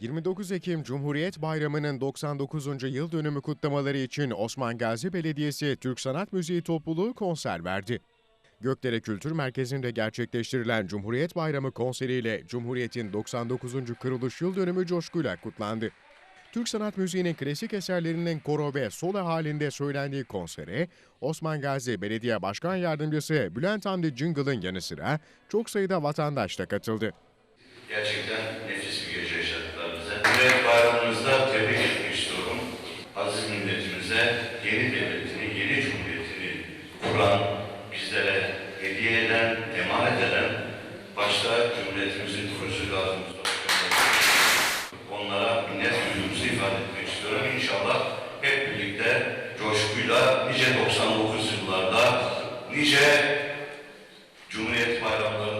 29 Ekim Cumhuriyet Bayramı'nın 99. yıl dönümü kutlamaları için Osman Gazi Belediyesi Türk Sanat Müziği Topluluğu konser verdi. Gökdere Kültür Merkezi'nde gerçekleştirilen Cumhuriyet Bayramı konseriyle Cumhuriyet'in 99. kuruluş yıl dönümü coşkuyla kutlandı. Türk sanat müziğinin klasik eserlerinin koro ve solo halinde söylendiği konsere Osman Gazi Belediye Başkan Yardımcısı Bülent Hamdi Cıngıl'ın yanı sıra çok sayıda vatandaş da katıldı. Gerçekten milletimize yeni devletini, yeni cumhuriyetini kuran, bizlere hediye eden, emanet eden, başta Cumhuriyetimizin Mustafa Kemal Onlara minnet duyduğumuzu ifade etmek istiyorum. İnşallah hep birlikte coşkuyla nice 99 yıllarda, nice Cumhuriyet bayramlarında